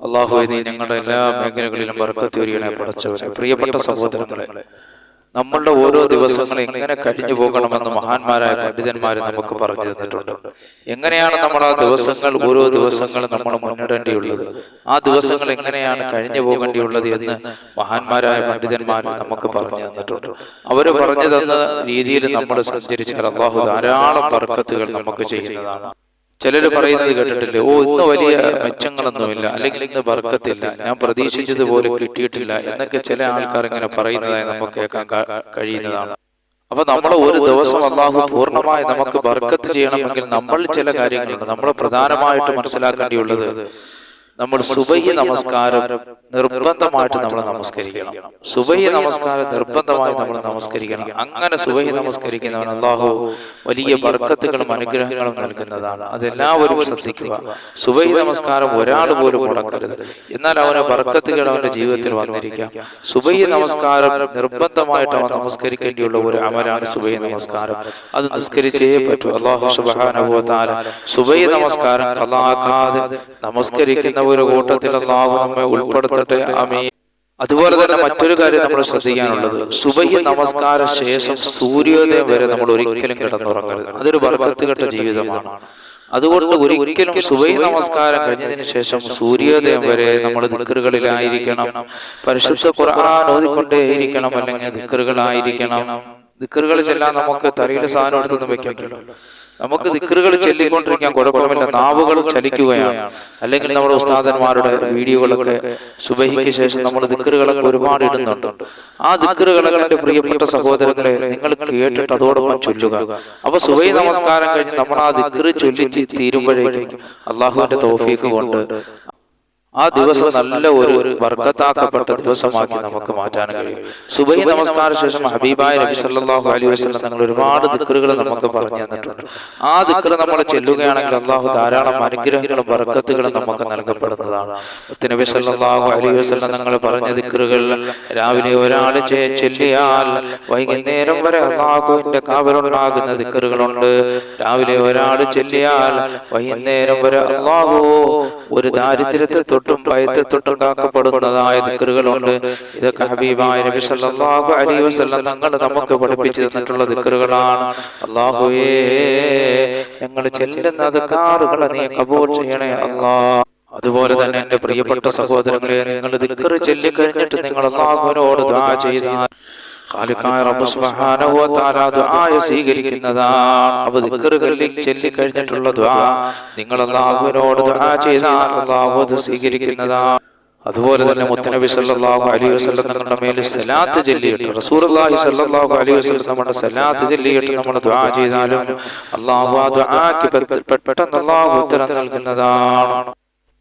അള്ളാഹു നീ ഞങ്ങളുടെ എല്ലാ മേഖലകളിലും ബർക്കത്തൊരിയണെ പടച്ചവരെ പ്രിയപ്പെട്ട സഹോദരങ്ങളെ നമ്മളുടെ ഓരോ ദിവസങ്ങളും എങ്ങനെ കഴിഞ്ഞു പോകണമെന്ന് മഹാന്മാരായ പണ്ഡിതന്മാർ നമുക്ക് പറഞ്ഞു തന്നിട്ടുണ്ട്. എങ്ങനെയാണ് നമ്മൾ ആ ദിവസങ്ങൾ ഓരോ ദിവസങ്ങൾ നമ്മൾ മുന്നിടേണ്ടിയുള്ളത്? ആ ദിവസങ്ങൾ എങ്ങനെയാണ് കഴിഞ്ഞു പോകേണ്ടിയുള്ളത് എന്ന് മഹാന്മാരായ പണ്ഡിതന്മാർ നമുക്ക് പറഞ്ഞു തന്നിട്ടുണ്ട്. അവർ പറഞ്ഞു തന്ന രീതിയിൽ നമ്മൾ സഞ്ചരിച്ചാൽ അള്ളാഹു ധാരാളം ബർക്കത്തുകൾ നമുക്ക് ചെയ്യുന്നതാണ്. ചിലർ പറയുന്നത് കേട്ടിട്ടില്ലേ? ഓ ഇന്ന് വലിയ മെച്ചങ്ങളൊന്നുമില്ല. അല്ലെങ്കിൽ ഇന്ന് വർക്കത്തില്ല. ഞാൻ പ്രതീക്ഷിച്ചതുപോലെ കിട്ടിയിട്ടില്ല. എന്നൊക്കെ ചില ആൾക്കാർ ഇങ്ങനെ പറയുന്നതായി നമുക്ക് കേൾക്കാൻ കഴിയുന്നതാണ്. അപ്പൊ നമ്മൾ ഒരു ദിവസം അള്ളാഹു പൂർണമായി നമുക്ക് ബർക്കത്ത് ചെയ്യണമെങ്കിൽ നമ്മൾ ചില കാര്യങ്ങളുണ്ട്. നമ്മൾ പ്രധാനമായിട്ട് മനസ്സിലാക്കേണ്ടിയുള്ളത് നമ്മൾ സുബഹി നമസ്കാരം നിർബന്ധമായിട്ട് നമ്മൾ നമസ്കരിക്കണം. സുബഹി നമസ്കാരം നിർബന്ധമായി നമ്മൾ നമസ്കരിക്കണം. അങ്ങനെ സുബഹി നമസ്കരിക്കുന്നവൻ അള്ളാഹു വലിയ ബർക്കത്തുകളും അനുഗ്രഹങ്ങളും നൽകുന്നതാണ്. അതെല്ലാവരും ശ്രദ്ധിക്കുക. സുബഹി നമസ്കാരം ഒരാൾ പോലും മുടക്കരുത്. എന്നാൽ അവന് ബർക്കത്തുകൾ അവന്റെ ജീവിതത്തിൽ വന്നിരിക്കാം. സുബഹി നമസ്കാരം നിർബന്ധമായിട്ട് അവൻ നമസ്കരിക്കേണ്ടിയുള്ള ഒരു അമലാണ് സുബഹി നമസ്കാരം. അത് നിസ്കരിച്ചേ പറ്റൂ. അള്ളാഹു സുബഹാനുഭവത്താല സുബഹി നമസ്കാരം കലാക്കാതെ നമസ്കരിക്കുന്ന ഒരു കൂട്ടത്തിൽ അള്ളാഹു നമ്മെ ഉൾപ്പെടുത്തട്ടെ. അമീ അതുപോലെ തന്നെ മറ്റൊരു കാര്യം നമ്മൾ ശ്രദ്ധിക്കാനുള്ളത് സുബഹി നമസ്കാര ശേഷം സൂര്യോദയം വരെ നമ്മൾ ഒരിക്കലും കിടന്നുറങ്ങരുത്. അതൊരു ബർക്കത്ത് കെട്ട ജീവിതമാണ്. അതുകൊണ്ട് ഒരിക്കലും സുബൈ നമസ്കാരം കഴിഞ്ഞതിന് ശേഷം സൂര്യോദയം വരെ നമ്മൾ ദിക്കറുകളിലായിരിക്കണം. പരിശുദ്ധ ഖുർആൻ ഓതിക്കൊണ്ടേയിരിക്കണം അല്ലെങ്കിൽ ദിക്കറുകളായിരിക്കണം. ദിക്കറുകൾ ചെല്ലാൻ നമുക്ക് തറയിലെ സാധനം എടുത്തൊന്നും വെക്കണ്ടല്ലോ. നമുക്ക് ദിക്കറുകൾ ചൊല്ലിക്കൊണ്ടിരിക്കാൻ കുഴപ്പമില്ല. നാവുകൾ ചലിക്കുകയാണ്. അല്ലെങ്കിൽ നമ്മുടെ ഉസ്താദന്മാരുടെ വീഡിയോകളൊക്കെ സുബഹിക്ക് ശേഷം നമ്മൾ ദിക്കറുകളൊക്കെ ഒരുപാട് ഇടുന്നുണ്ട്. ആ ദിക്കറുകളൊക്കെ എന്റെ പ്രിയപ്പെട്ട സഹോദരങ്ങളെ നിങ്ങൾ കേട്ടിട്ട് അതോടൊപ്പം ചൊല്ലുക. അപ്പൊ സുബൈ നമസ്കാരം കഴിഞ്ഞ് നമ്മൾ ആ ദിക്കറ് ചൊല്ലിച്ച് തീരുമ്പോഴേക്കും അള്ളാഹുവിന്റെ തോഫീക്ക് കൊണ്ട് ആ ദിവസം നല്ല ഒരു വർക്കത്താക്കപ്പെട്ട ദിവസമാക്കി നമുക്ക് മാറ്റാൻ കഴിയും. സുബൈ നമസ്കാര ശേഷം ഹബീബായ നബി സല്ലാഹു അലൈഹി വസ്ലം തങ്ങൾ ഒരുപാട് ദിക്കറുകൾ നമുക്ക് പറഞ്ഞു തന്നിട്ടുണ്ട്. ആ ദിക്കർ നമ്മൾ ചെല്ലുകയാണെങ്കിൽ അള്ളാഹു ധാരാളം അനുഗ്രഹങ്ങളും വർക്കത്തുകളും നമുക്ക് നൽകപ്പെടുന്നതാണ്. നബി സല്ലാഹു അലൈഹി വസ്ലം തങ്ങൾ പറഞ്ഞ ദിക്കറുകൾ രാവിലെ ഒരാൾ ചെല്ലിയാൽ വൈകുന്നേരം വരെ അള്ളാഹുവിന്റെ കാവലുണ്ടാകുന്ന ദിക്കറുകളുണ്ട് രാവിലെ ഒരാൾ ചെല്ലിയാൽ വൈകുന്നേരം വരെ അള്ളാഹു ഒരു ദാരിദ്ര്യത്തെ തൊട്ടും ഭയത്തെ കാക്കപ്പെടുന്നതായ ദിക്കറുകളുണ്ട് ഇതൊക്കെ ഹബീബായ നബി സല്ലല്ലാഹു അലൈഹി വസല്ലം തങ്ങൾ നമുക്ക് പഠിപ്പിച്ചു തന്നിട്ടുള്ള ദിക്കറുകളാണ് അല്ലാഹുവേ ഞങ്ങൾ ചെല്ലുന്ന ദിക്കാറുകളെ നീ കബൂൽ ചെയ്യണേ അല്ലാഹ് അതുപോലെ തന്നെ എന്റെ പ്രിയപ്പെട്ട സഹോദരങ്ങളെ നിങ്ങൾ ദിക്കറ് ചൊല്ലിക്കഴിഞ്ഞിട്ട് നിങ്ങൾ അല്ലാഹുവിനോട് ദുആ ചെയ്താൽ ഖാലിഖായ റബ്ബ് സുബ്ഹാനഹു വ തആല ദുആയ സ്വീകരിക്കുന്നതാണ് അപ്പൊ ചൊല്ലി കഴിഞ്ഞിട്ടുള്ള ദുആ. നിങ്ങൾ അല്ലാഹുവിനോട് ദുആ ചെയ്താൽ അല്ലാഹു അത് സ്വീകരിക്കുന്നതാണ് അതുപോലെ തന്നെ മുത്തനബി സല്ലല്ലാഹു അലൈഹി വസല്ലം നമ്മുടെ മേൽ സലാത്ത് ചൊല്ലിയിട്ട്. റസൂലുള്ളാഹി സല്ലല്ലാഹു അലൈഹി വസല്ലം നമ്മുടെ സലാത്ത് ചൊല്ലിയിട്ട് നമ്മൾ ദുആ ചെയ്താലും അല്ലാഹു ആ ദുആക്ക് പെട്ടെന്ന് അല്ലാഹു ഉത്തരം നൽകുന്നതാണ്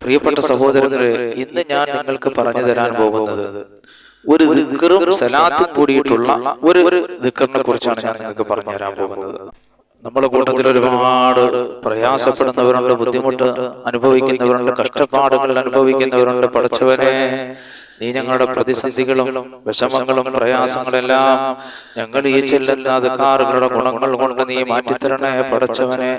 പ്രിയപ്പെട്ട സഹോദരങ്ങളെ ഇന്ന് ഞാൻ നിങ്ങൾക്ക് പറഞ്ഞു തരാൻ പോകുന്നത് ഒരു ദിക്കറും സലാത്തും കൂടിയിട്ടുള്ള ഒരു ഒരു ദിക്കറിനെ കുറിച്ചാണ് ഞാൻ നിങ്ങൾക്ക് പറഞ്ഞു തരാൻ പോകുന്നത്. നമ്മുടെ കൂട്ടത്തിൽ ഒരുപാട് പ്രയാസപ്പെടുന്നവരുണ്ട് ബുദ്ധിമുട്ട് അനുഭവിക്കുന്നവരുണ്ട് കഷ്ടപ്പാടുകൾ അനുഭവിക്കുന്നവരുണ്ട് പഠിച്ചവനെ. നീ ഞങ്ങളുടെ പ്രതിസന്ധികളും വിഷമങ്ങളും പ്രയാസങ്ങളെല്ലാം ഞങ്ങൾ ഈ ചെല്ലുന്ന അധികാറുകളുടെ ഗുണങ്ങൾ കൊണ്ട് നീ മാറ്റിത്തരണേ പടച്ചവനെ.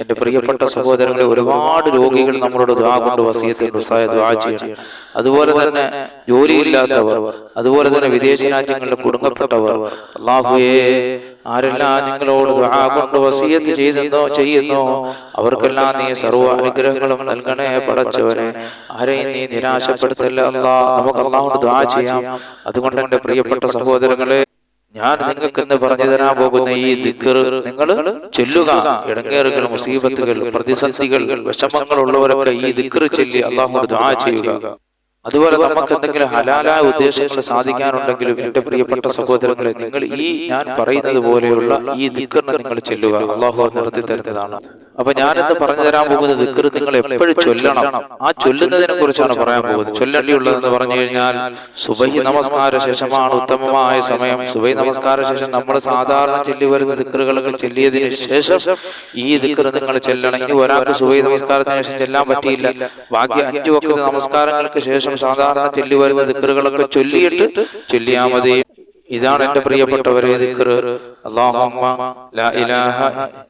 എന്റെ പ്രിയപ്പെട്ട സഹോദരങ്ങളെ ഒരുപാട് രോഗികൾ നമ്മളോട് ദ്വാ കൊണ്ട് വസീയത്തിൽ ഉസായ ദ്വാ ചെയ്യണം. അതുപോലെ തന്നെ ജോലിയില്ലാത്തവർ അതുപോലെ തന്നെ വിദേശ രാജ്യങ്ങളിൽ കുടുങ്ങപ്പെട്ടവർ അള്ളാഹുവേ ആരെല്ലാം നിങ്ങളോട് കൊണ്ട് വസീയത്ത് ചെയ്തെന്നോ ചെയ്യുന്നോ അവർക്കെല്ലാം നീ സർവ അനുഗ്രഹങ്ങളും നൽകണേ പടച്ചവനെ. ആരെയും നീ നിരാശപ്പെടുത്തല്ല അല്ലാ. നമുക്ക് അള്ളാഹോട് ദ്വാ ചെയ്യാം. അതുകൊണ്ട് എന്റെ പ്രിയപ്പെട്ട സഹോദരങ്ങളെ ഞാൻ നിങ്ങൾക്ക് ഇന്ന് പറഞ്ഞു തരാൻ പോകുന്ന ഈ ദിക്കർ നിങ്ങൾ ചൊല്ലുക. ഇടങ്ങേറുകൾ മുസീബത്തുകൾ പ്രതിസന്ധികൾ വിഷമങ്ങൾ ഉള്ളവരൊക്കെ ഈ ദിക്കർ ചൊല്ലി അള്ളാഹോട് ദ്വാ ചെയ്യുക. അതുപോലെ നമുക്ക് എന്തെങ്കിലും ഹലാലായ ഉദ്ദേശങ്ങൾ സാധിക്കാനുണ്ടെങ്കിലും എന്റെ പ്രിയപ്പെട്ട സഹോദരങ്ങളെ നിങ്ങൾ ഈ ഞാൻ പറയുന്നത് പോലെയുള്ള ഈ ദിക്കറിനെ നിങ്ങൾ ചെല്ലുക. അള്ളാഹു നിർത്തി തരുന്നതാണ്. അപ്പൊ ഞാനിന്ന് പറഞ്ഞു തരാൻ പോകുന്ന ദിക്കർ നിങ്ങൾ എപ്പോഴും ചൊല്ലണം. ആ ചൊല്ലുന്നതിനെ കുറിച്ചാണ് പറയാൻ പോകുന്നത്. ചൊല്ലണ്ടിയുള്ളതെന്ന് പറഞ്ഞു കഴിഞ്ഞാൽ സുബഹി നമസ്കാര ശേഷമാണ് ഉത്തമമായ സമയം. സുബൈ നമസ്കാര ശേഷം നമ്മൾ സാധാരണ ചൊല്ലി വരുന്ന ദിക്കറുകളൊക്കെ ചൊല്ലിയതിനു ശേഷം ഈ ദിക്കർ നിങ്ങൾ ചെല്ലണം. ഇനി ഒരാൾക്ക് സുബൈ നമസ്കാരത്തിന് ശേഷം ചെല്ലാൻ പറ്റിയില്ല ബാക്കി അഞ്ചു വക്കത്ത് നമസ്കാരങ്ങൾക്ക് ശേഷം സാധാരണ ചൊല്ലി വരുന്ന ദിക്കറുകളൊക്കെ ചൊല്ലിയിട്ട് ചൊല്ലിയാ മതി ഇതാണ് എന്റെ പ്രിയപ്പെട്ടവരെ ദിക്കറ് اللهم لا إله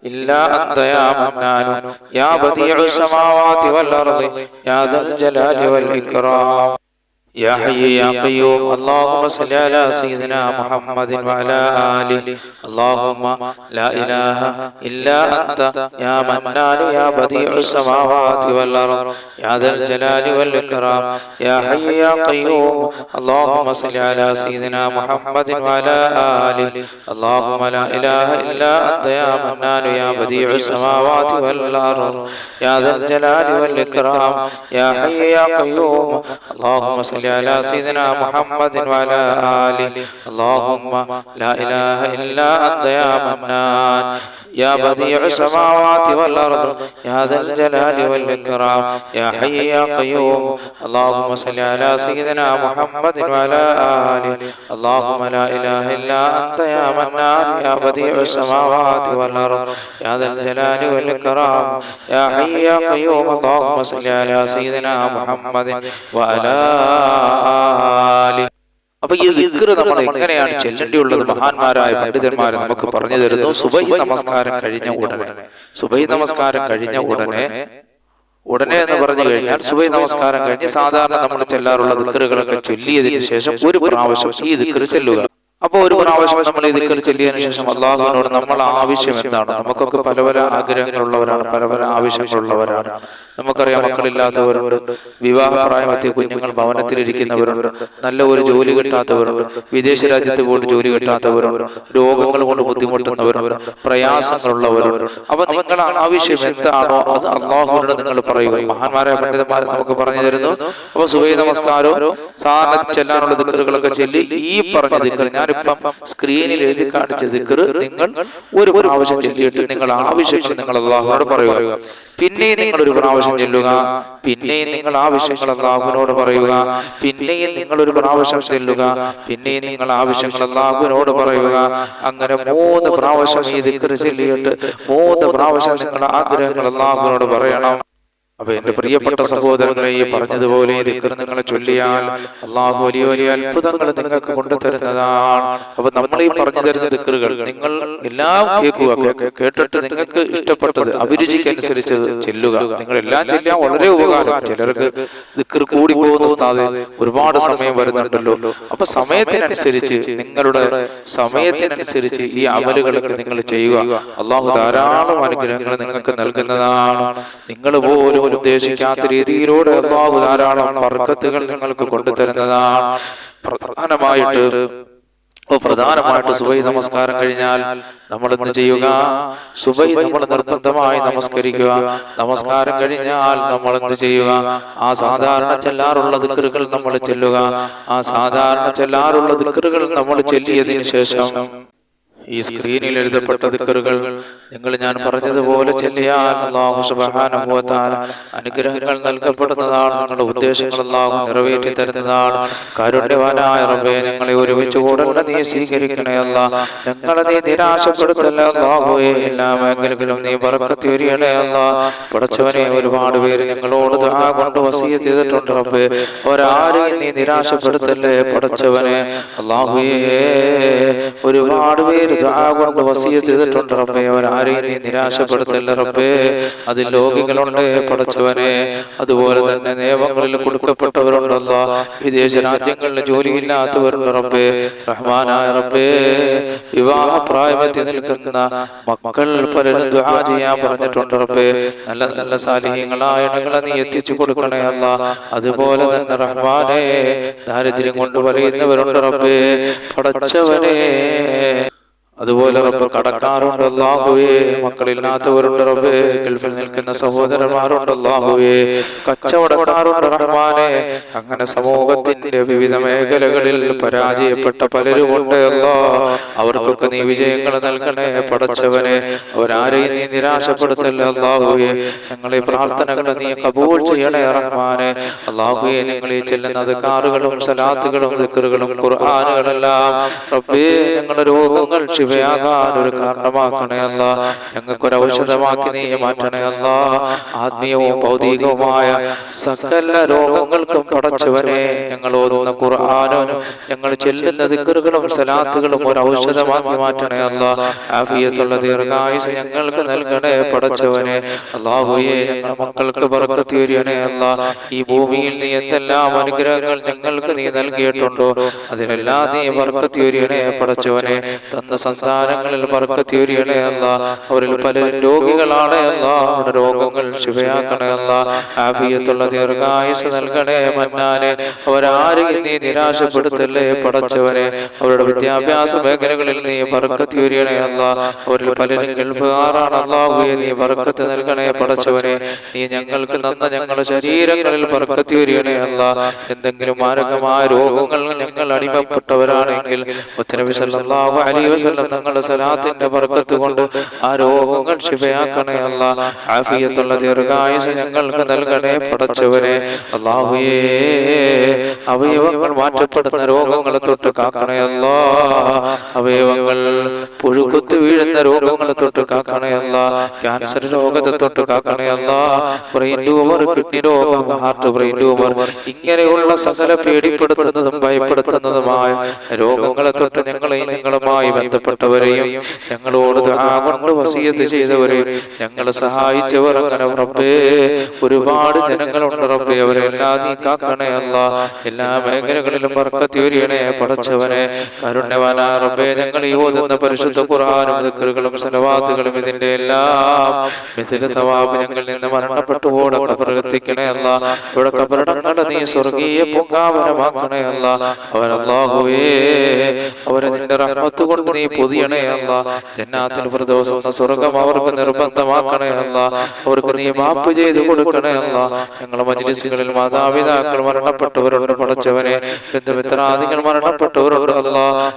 إلا أنت يا منان يا بديع السماوات والأرض يا ذا الجلال والإكرام يا حي يا قيوم اللهم صل على سيدنا محمد وعلى آله اللهم لا إله إلا أنت يا منان يا بديع السماوات والأرض يا ذا الجلال والإكرام يا حي يا قيوم اللهم صل على سيدنا محمد وعلى آله اللهم لا إله إلا أنت يا منان يا بديع السماوات والأرض يا ذا الجلال والإكرام يا حي يا قيوم اللهم صل على سيدنا محمد وعلى آله. اللهم لا إله إلا أنت يا منان. يا بديع السماوات والأرض يا ذا الجلال والإكرام يا حي يا قيوم اللهم صل على سيدنا محمد وعلى آله اللهم لا إله إلا أنت يا منان يا بديع السماوات والأرض يا ذا الجلال والإكرام يا حي يا قيوم اللهم صل على سيدنا محمد وعلى آله അപ്പൊ ഈ ദിക്കറ് നമ്മൾ എങ്ങനെയാണ് ചെല്ലേണ്ടിയുള്ളത്? മഹാന്മാരായ പണ്ഡിതന്മാരെ നമുക്ക് പറഞ്ഞു തരുന്നു. സുബഹി നമസ്കാരം കഴിഞ്ഞ ഉടനെ. സുബഹി നമസ്കാരം കഴിഞ്ഞ ഉടനെ ഉടനെ എന്ന് പറഞ്ഞു കഴിഞ്ഞാൽ സുബൈ നമസ്കാരം കഴിഞ്ഞ് സാധാരണ നമ്മൾ ചെല്ലാറുള്ള ദിക്കറുകളൊക്കെ ചൊല്ലിയതിനു ശേഷം ഒരു പ്രാവശ്യം ഈ ദിക്കറ് ചെല്ലുക. അപ്പൊ ഒരു പ്രാവശ്യം നമ്മൾ ദിക്കറ് ചൊല്ലിയതിനു ശേഷം അള്ളാഹുവിനോട് നമ്മൾ ആവശ്യം എന്താണ്? നമുക്കൊക്കെ പല പല ആഗ്രഹങ്ങളുള്ളവരാണ്. പല പല ആവശ്യങ്ങളുള്ളവരാണ്. നമുക്കറിയാം മക്കളില്ലാത്തവരുണ്ട് വിവാഹ പ്രായമെത്തിയ കുഞ്ഞുങ്ങൾ ഭവനത്തിലിരിക്കുന്നവരുണ്ട്. നല്ല ഒരു ജോലി കിട്ടാത്തവരുണ്ട്. വിദേശ രാജ്യത്ത് പോയിട്ട് ജോലി കിട്ടാത്തവരുണ്ട്. രോഗങ്ങൾ കൊണ്ട് ബുദ്ധിമുട്ടുന്നവരുണ്ട്. പ്രയാസങ്ങളുള്ളവരുണ്ട്. അപ്പൊ നിങ്ങൾ ആവശ്യം എന്താണോ അത് അള്ളാഹുവിനോട് നിങ്ങൾ പറയുക. മഹാന്മാരായ പണ്ഡിതന്മാരെ നമുക്ക് പറഞ്ഞു തരുന്നു. അപ്പൊ സുബൈ നമസ്കാരം സാധാരണ ചെല്ലാനുള്ള ദിക്കറുകളൊക്കെ ചൊല്ലി ഈ പറഞ്ഞ ദിക്കർ ഞാനിപ്പം സ്ക്രീനിൽ എഴുതി കാണിച്ച ദിക്കർ നിങ്ങൾ ഒരു പ്രാവശ്യം ചൊല്ലിയിട്ട് നിങ്ങൾ ആവശ്യം നിങ്ങൾ അള്ളാഹുനോട് പറയുക. പിന്നെയും നിങ്ങൾ ഒരു പ്രാവശ്യം ചെല്ലുക. പിന്നെയും നിങ്ങൾ ആവശ്യങ്ങൾ അള്ളാഹുവിനോട് പറയുക. പിന്നെയും നിങ്ങൾ ഒരു പ്രാവശ്യം ചെല്ലുക. പിന്നെയും നിങ്ങൾ ആവശ്യങ്ങൾ അള്ളാഹുവിനോട് പറയുക. അങ്ങനെ മൂന്ന് പ്രാവശ്യം ഈ ദിക്കർ ചൊല്ലിയിട്ട് മൂന്ന് പ്രാവശ്യം നിങ്ങൾ ആഗ്രഹങ്ങൾ അള്ളാഹുവിനോട് പറയണം. അപ്പൊ എന്റെ പ്രിയപ്പെട്ട സഹോദരങ്ങളെ ഈ പറഞ്ഞതുപോലെ ദിക്കർ നിങ്ങളെ ചൊല്ലിയാൽ അള്ളാഹു വലിയ വലിയ അത്ഭുതങ്ങൾ നിങ്ങൾക്ക് കൊണ്ടുതരുന്നതാണ്. അപ്പൊ നമ്മൾ ഈ പറഞ്ഞു തരുന്ന ദിക്കറുകൾ നിങ്ങൾ എല്ലാം കേൾക്കുക കേട്ടിട്ട് നിങ്ങൾക്ക് ഇഷ്ടപ്പെട്ടത് അഭിരുചിക്കനുസരിച്ച് ചെല്ലുക. നിങ്ങൾ എല്ലാം ചെല്ലാൻ വളരെ ഉപകാരം. ചിലർക്ക് ദിക്കർ കൂടി പോകുന്ന ഉസ്താദ് ഒരുപാട് സമയം വരുന്നുണ്ടല്ലോ. അപ്പൊ സമയത്തിനനുസരിച്ച് നിങ്ങളുടെ സമയത്തിനനുസരിച്ച് ഈ അമലുകളൊക്കെ നിങ്ങൾ ചെയ്യുക. അള്ളാഹു ധാരാളം അനുഗ്രഹങ്ങൾ നിങ്ങൾക്ക് നൽകുന്നതാണ്. നിങ്ങൾ പോലും ഉദ്ദേശിക്കാത്ത രീതിയിലൂടെ അള്ളാഹു ധാരാളം വർക്കത്തുകൾ നിങ്ങൾക്ക് കൊണ്ടുതരുന്നതാണ്. പ്രധാനമായിട്ട് പ്രധാനമായിട്ട് സുബൈ നമസ്കാരം കഴിഞ്ഞാൽ നമ്മൾ എന്ത് ചെയ്യുക? സുബൈ നമ്മൾ നിർബന്ധമായി നമസ്കരിക്കുക. നമസ്കാരം കഴിഞ്ഞാൽ നമ്മൾ എന്ത് ചെയ്യുക? ആ സാധാരണ ചെല്ലാറുള്ള ദിക്കറുകൾ നമ്മൾ ചെല്ലുക. ആ സാധാരണ ചെല്ലാറുള്ള ദിക്കറുകൾ നമ്മൾ ചെല്ലിയതിനു ശേഷം ഈ സ്ക്രീനിൽ എഴുതപ്പെട്ട ദിക്കറുകൾ നിങ്ങൾ ഞാൻ പറഞ്ഞതുപോലെ അനുഗ്രഹങ്ങൾ നൽകപ്പെടുന്നതാണ് നിങ്ങളുടെ ഉദ്ദേശങ്ങൾ അല്ലാഹു നിറവേറ്റി തരുന്നതാണ്. കാരുണ്യവാനായ റബ്ബേ നിങ്ങളെ ഒരുമിച്ച് കൂടല്ല നീ സ്വീകരിക്കണേ അല്ല. ഞങ്ങളെ നീ നിരാശപ്പെടുത്തല്ല അല്ലാഹുവേ? എല്ലാ മേഖലകളിലും നീ ബർക്കത്ത് ഒരിയണയല്ല പടച്ചവനെ ഒരുപാട് പേര് ഞങ്ങളോട് ആ കൊണ്ട് വസീ ചെയ്തിട്ടുണ്ട് റബ്ബേ. ഒരാരെയും നീ നിരാശപ്പെടുത്തല്ലേ പടച്ചവനെ? അല്ലാഹുവേ ഒരുപാട് പേര് ദുആ കൊണ്ട് വസീയത്ത് ചെയ്തിട്ടുണ്ട് റബ്ബേ. അവരാരെയും നീ നിരാശപ്പെടുത്തല്ല റബ്ബേ. അതിൽ രോഗികളുണ്ട് പടച്ചവനെ അതുപോലെ തന്നെ നിയമങ്ങളിൽ കൊടുക്കപ്പെട്ടവരുണ്ടല്ല. വിദേശ രാജ്യങ്ങളിൽ ജോലിയില്ലാത്തവരുണ്ട് റബ്ബേ. റഹ്മാനായ റബ്ബേ. വിവാഹ പ്രായമെത്തി നിൽക്കുന്ന മക്കൾ പലരും ദുആ ചെയ്യാൻ പറഞ്ഞിട്ടുണ്ട് റബ്ബേ. നല്ല നല്ല സാലിഹ്യങ്ങളായ ഇണകളെ നീ എത്തിച്ചു കൊടുക്കണേ അല്ല. അതുപോലെ തന്നെ റഹ്മാനെ ദാരിദ്ര്യം കൊണ്ട് പറയുന്നവരുണ്ട് റബ്ബേ. പടച്ചവനെ അതുപോലെ റബ്ബ് കടക്കാറുണ്ട് അല്ലാഹുവേ മക്കളില്ലാത്തവരുണ്ട് റബ്ബേ ഗൾഫിൽ നിൽക്കുന്ന സഹോദരന്മാരുണ്ട് അല്ലാഹുവേ കച്ചവടക്കാറുണ്ട് റഹ്മാനെ അങ്ങനെ സമൂഹത്തിന്റെ വിവിധ മേഖലകളിൽ പരാജയപ്പെട്ട പലരുമുണ്ട് അല്ലാ. അവർക്കൊക്കെ നീ വിജയങ്ങൾ നൽകണേ പടച്ചവനെ. അവരാരെയും നീ നിരാശപ്പെടുത്തല്ല അല്ലാഹുവേ. ഞങ്ങളെ പ്രാർത്ഥനകൾ നീ കബൂൾ ചെയ്യണേ റഹ്മാനെ. അല്ലാഹുവേ നിങ്ങളെ ചെല്ലുന്ന ചെല്ലുന്നത് കാറുകളും സലാത്തുകളും ദിക്കറുകളും ഖുർആാനുകളെല്ലാം. റബ്ബേ ഞങ്ങളുടെ രോഗങ്ങൾ ശിവയാകാൻ ഒരു കാരണമാക്കണേ അല്ല. ഞങ്ങൾക്കൊരു ഔഷധമാക്കി നീ മാറ്റണേ അല്ല. ആത്മീയവും ഭൗതികവുമായ സകല രോഗങ്ങൾക്കും പടച്ചവനെ ഞങ്ങൾ ഓതുന്ന ഖുർആാനും ഞങ്ങൾ ചെല്ലുന്ന ദിക്കറുകളും സലാത്തുകളും ഒരു ഔഷധമാക്കി മാറ്റണേ അല്ല. ആഫിയത്തുള്ള ദീർഘായുസ് ഞങ്ങൾക്ക് നൽകണേ പടച്ചവനെ. അള്ളാഹുയെ ഞങ്ങളുടെ മക്കൾക്ക് പറക്കത്തി വരികണേ അല്ല. ഈ ഭൂമിയിൽ നീ എന്തെല്ലാം അനുഗ്രഹങ്ങൾ ഞങ്ങൾക്ക് നീ നൽകിയിട്ടുണ്ടോ? അതിനെല്ലാം നീ പറക്കത്തി വരികണേ പടച്ചവനെ. തന്ന സന്താനങ്ങളിൽ മറക്കത്തിയൊരിയണയല്ല അവരിൽ പലരും രോഗികളാണ് അല്ല. അവരുടെ രോഗങ്ങൾ ശിവയാക്കണേ അല്ല. ആഫിയത്തുള്ള ദീർഘായുസ് നൽകണേ മന്നാനെ. അവരാരും നീ നിരാശപ്പെടുത്തല്ലേ പടച്ചവനെ. അവരുടെ വിദ്യാഭ്യാസ മേഖലകളിൽ നീ മറക്കത്തിയൊരിയണയല്ല അവരിൽ പലരും ഗൾഫുകാരാണ് അള്ളാഹുയെ നീ ബർക്കത്ത് നൽകണേ പടച്ചവനെ. നീ ഞങ്ങൾക്ക് നന്ന ഞങ്ങളുടെ ശരീരങ്ങളിൽ മറക്കത്തിയൊരിയണയല്ല എന്തെങ്കിലും മാരകമായ രോഗങ്ങൾ ഞങ്ങൾ അടിമപ്പെട്ടവരാണെങ്കിൽ ഒത്തിരി അലൈഹി വസല്ലം തങ്ങളുടെ സലാത്തിന്റെ ബർക്കത്ത് കൊണ്ട് ആ രോഗങ്ങൾ ശിവയാക്കണേ അല്ല. ആഫിയത്തുള്ള ദീർഘായുസ് ഞങ്ങൾക്ക് നൽകണേ പടച്ചവനെ. അള്ളാഹുയേ അവയവങ്ങൾ മാറ്റപ്പെടുന്ന രോഗങ്ങളെ തൊട്ട് കാക്കണേ അല്ലാ. അവയവങ്ങൾ പുഴുകുത്ത് വീഴുന്ന രോഗങ്ങളെ തൊട്ട് കാക്കണേ അല്ല. ക്യാൻസർ രോഗത്തെ തൊട്ട് കാക്കണേ അല്ല. ബ്രെയിൻ ട്യൂമർ കിഡ്നി രോഗം ഹാർട്ട് ബ്രെയിൻ ട്യൂമർ ഇങ്ങനെയുള്ള സകല പേടിപ്പെടുത്തുന്നതും ഭയപ്പെടുത്തുന്നതുമായ രോഗങ്ങളെ തൊട്ട് ഞങ്ങളെയും ഞങ്ങളുമായി ബന്ധപ്പെട്ടവരെയും ഞങ്ങളോട് കൊണ്ട് വസീയത്ത് ചെയ്തവരെയും ഞങ്ങളെ സഹായിച്ചവർ അങ്ങനെ റബ്ബേ ഒരുപാട് ജനങ്ങളുണ്ട് റബ്ബേ. നീ കാക്കണേ അല്ല. എല്ലാ മേഖലകളിലും പറക്കത്തിയൊരിയണേ പടച്ചവനെ കരുണ്യവാനാ റബ്ബേ. ഞങ്ങൾ ഈ ഓതുന്ന പരിശുദ്ധ ഖുർആനും ദിക്റുകളും സലവാത്തുകളും ഇതിന്റെ എല്ലാം മിഥില സവാബ് ഞങ്ങളിൽ നിന്ന് മരണപ്പെട്ടു ഓടെ കബറെത്തിക്കണേ അല്ല. ഇവിടെ കബറടങ്ങളെ നീ സ്വർഗീയ പൊങ്കാവനമാക്കണേ അല്ല. അവരല്ലാഹുവേ. അവരെ നിന്റെ റഹ്മത്ത് കൊണ്ട് നീ പൊതിയണേ അല്ല. ഫിർദൗസ് എന്ന സ്വർഗം അവർക്ക് നിർബന്ധമാക്കണേ അല്ല. അവർക്ക് നീ മാപ്പ് ചെയ്ത് കൊടുക്കണേ അല്ല. ഞങ്ങളെ മജ്ലിസുകളിൽ മാതാപിതാക്കൾ മരണപ്പെട്ടവരുണ്ട് പഠിച്ചവനെ. ബന്ധുമിത്രാദികൾ മരണപ്പെട്ടവരുണ്ട് അല്ല.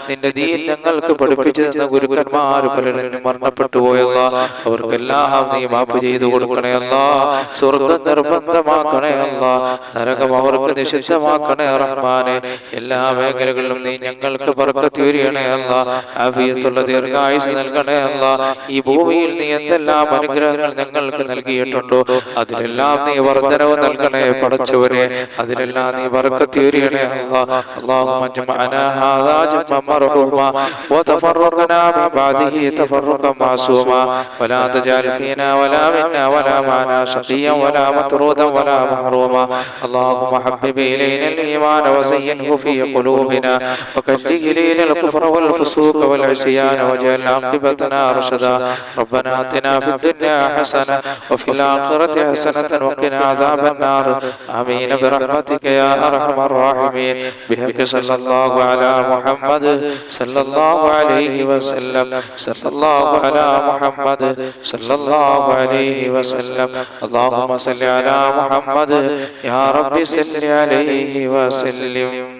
നിന്റെ ദീൻ ഞങ്ങൾക്ക് പഠിപ്പിച്ചു തന്ന ഗുരുക്കന്മാർ പലരും മരണപ്പെട്ടു പോയല്ല. അവർക്കെല്ലാം നീ മാപ്പ് ചെയ്തു കൊടുക്കണേ അല്ല. സ്വർഗം നിർബന്ധമാക്കണേ അല്ല. നരകം അവർക്ക് നിഷിദ്ധമാക്കണേ റഹ്മാനെ. എല്ലാ മേഖലകളിലും നീ ഞങ്ങൾക്ക് ബർക്കത്ത് വരികണേ അല്ല ആഫിയത്തുള്ള ദീർഘായുസ് നൽകണേ അല്ല ഈ ഭൂമിയിൽ നീ എന്തെല്ലാം അനുഗ്രഹങ്ങൾ ഞങ്ങൾക്ക് നൽകിയിട്ടുണ്ടോ അതിലെല്ലാം നീ വർധനവ് നൽകണേ പടച്ചവരെ അതിലെല്ലാം നീ ബർക്കത്ത് വരികണേ അല്ല اللهم اجمعنا هذا جمعا مرحوما وتفرقنا من بعده تفرقا معصوما ولا تجعل فينا ولا منا ولا معنا شقيا ولا مطرودا ولا محروما اللهم حبب الينا الايمان وزينه في قلوبنا وكره الينا الكفر والفسوق والعصيان واجعل عاقبتنا رشدا. ربنا آتنا في الدنيا حسنة وفي الآخرة حسنة وقنا عذاب النار. آمين برحمتك يا أرحم الراحمين. بحق صلى الله على محمد صلى الله عليه وسلم. صلى الله على محمد صلى الله عليه وسلم. اللهم صل على محمد. يا رب صل عليه وسلم.